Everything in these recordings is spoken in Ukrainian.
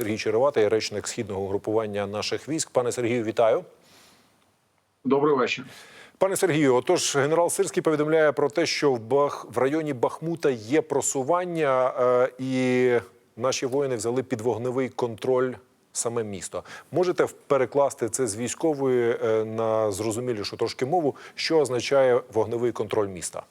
Сергій Череватий, речник східного угрупування наших військ. Пане Сергію, вітаю. Добрий вечір. Пане Сергію, отож, генерал Сирський повідомляє про те, що в Бах в районі Бахмута є просування, е, і наші воїни взяли під вогневий контроль саме місто. Можете перекласти це з військової е, на зрозумілішу трошки мову, що означає вогневий контроль міста?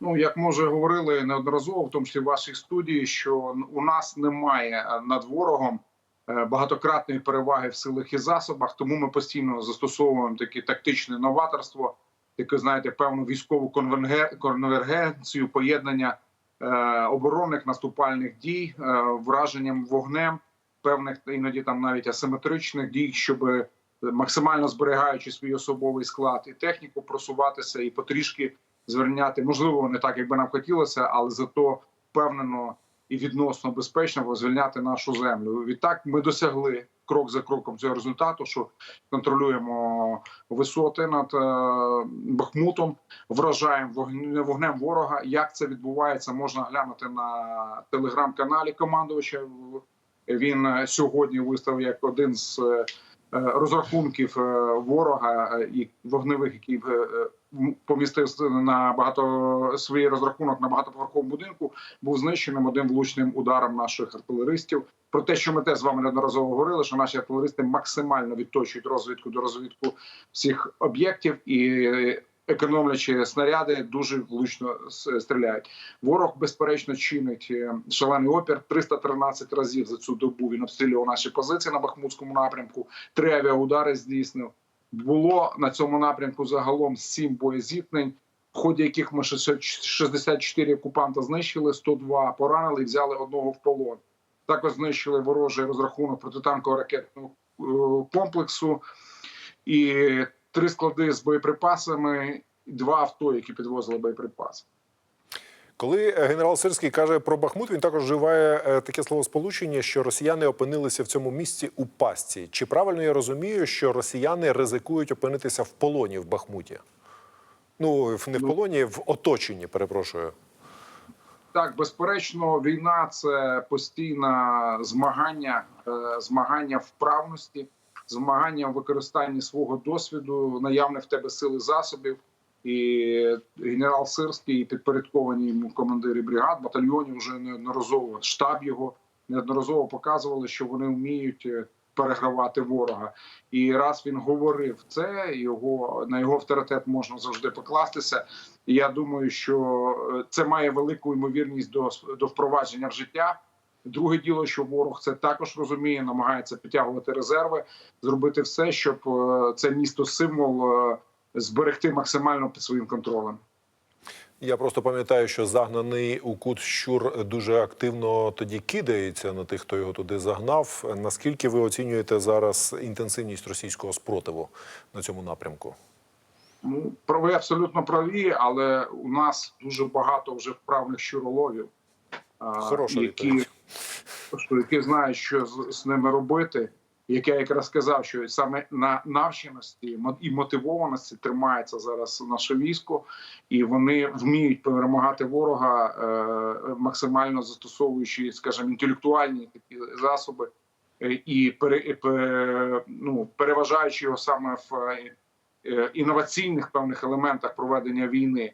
Ну як ми вже говорили неодноразово, в тому числі в вашій студії, що у нас немає е, над ворогом е, багатократної переваги в силах і засобах, тому ми постійно застосовуємо таке тактичне новаторство, таке знаєте, певну військову конверге- конвергенцію, поєднання е, оборонних наступальних дій, враженням вогнем, певних іноді там навіть асиметричних дій, щоб максимально зберігаючи свій особовий склад і техніку, просуватися і потрішки зверняти, можливо, не так, як би нам хотілося, але зато впевнено і відносно безпечно звільняти нашу землю. Відтак ми досягли крок за кроком цього результату, що контролюємо висоти над е, Бахмутом, вражаємо вогн- вогнем ворога. Як це відбувається, можна глянути на телеграм-каналі командувача. Він е, сьогодні виставив як один з е, розрахунків ворога і вогневих, м- помістив на багато свій розрахунок на багатоповерховому будинку, був знищеним одним влучним ударом наших артилеристів. Про те, що ми теж з вами неодноразово говорили, що наші артилеристи максимально відточують розвідку до розвідку всіх об'єктів і. Економлячи снаряди, дуже влучно стріляють. Ворог безперечно чинить е, шалений опір. 313 разів за цю добу він обстрілював наші позиції на Бахмутському напрямку. Три авіаудари здійснив. Було на цьому напрямку загалом сім боєзіткнень, в ході яких ми 60 64 окупанта знищили, 102 поранили і взяли одного в полон. Також знищили ворожий розрахунок протитанкового ракетного е, комплексу і три склади з боєприпасами, два авто, які підвозили боєприпаси. Коли е, генерал Сирський каже про Бахмут, він також вживає е, таке словосполучення, що росіяни опинилися в цьому місці у пастці. Чи правильно я розумію, що росіяни ризикують опинитися в полоні в Бахмуті? Ну, в- не в полоні, в оточенні, перепрошую. Так, безперечно, війна це постійне змагання, е, змагання вправності, змагання в використанні свого досвіду, наявних в тебе сили засобів. І генерал Сирський, і підпорядковані йому командири бригад, батальйонів вже неодноразово штаб його неодноразово показували, що вони вміють е, перегравати ворога. І раз він говорив це, його на його авторитет можна завжди покластися. Я думаю, що е, це має велику ймовірність до, до впровадження в життя. Друге діло, що ворог це також розуміє, намагається підтягувати резерви, зробити все, щоб е, це місто символ зберегти максимально під своїм контролем. Я просто пам'ятаю, що загнаний у кут щур дуже активно тоді кидається на тих, хто його туди загнав. Наскільки ви оцінюєте зараз інтенсивність російського спротиву на цьому напрямку? Ну, ви абсолютно праві, але у нас дуже багато вже вправних щуроловів, Хороша які, які знають, що з, з ними робити. Як я якраз сказав, що саме на навченості і мотивованості тримається зараз наше військо, і вони вміють перемагати ворога, е, максимально застосовуючи, скажімо, інтелектуальні такі засоби, е, і ну, переважаючи його саме в е, інноваційних певних елементах проведення війни.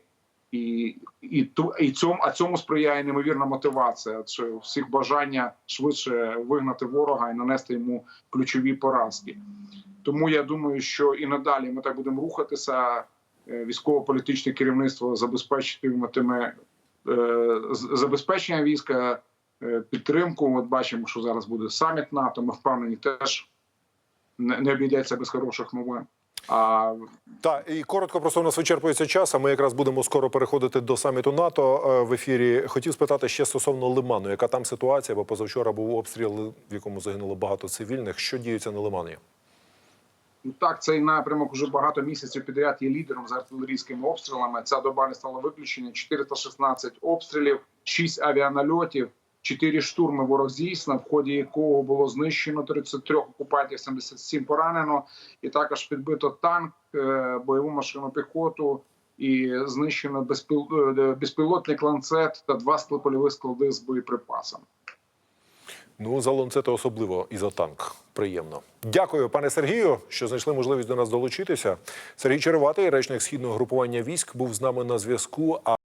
І, і, ту, і цьому, а цьому сприяє неймовірна мотивація. Це всіх бажання швидше вигнати ворога і нанести йому ключові поразки. Тому я думаю, що і надалі ми так будемо рухатися. Е, Військово-політичне керівництво забезпечитиме е, з- забезпечення війська, е, підтримку. От бачимо, що зараз буде саміт НАТО. Ми впевнені, теж не обійдеться без хороших новин. А Так, і коротко просто у нас вичерпується час. А ми якраз будемо скоро переходити до саміту НАТО е, в ефірі. Хотів спитати ще стосовно Лиману, яка там ситуація? Бо позавчора був обстріл, в якому загинуло багато цивільних. Що діється на Лимані? Ну так, цей напрямок вже багато місяців підряд є лідером з артилерійськими обстрілами. Ця доба не стала виключення. 416 обстрілів, 6 авіанальотів, 4 штурми ворог здійснив, в ході якого було знищено 33 окупантів, 77 поранено, і також підбито танк, е, бойову машину піхоту. І знищено безпіл... е, безпілотний ланцет та два польових склади з боєприпасами. Ну, за ланцети особливо і за танк. Приємно. Дякую, пане Сергію, що знайшли можливість до нас долучитися. Сергій Череватий, речник східного групування військ, був з нами на зв'язку.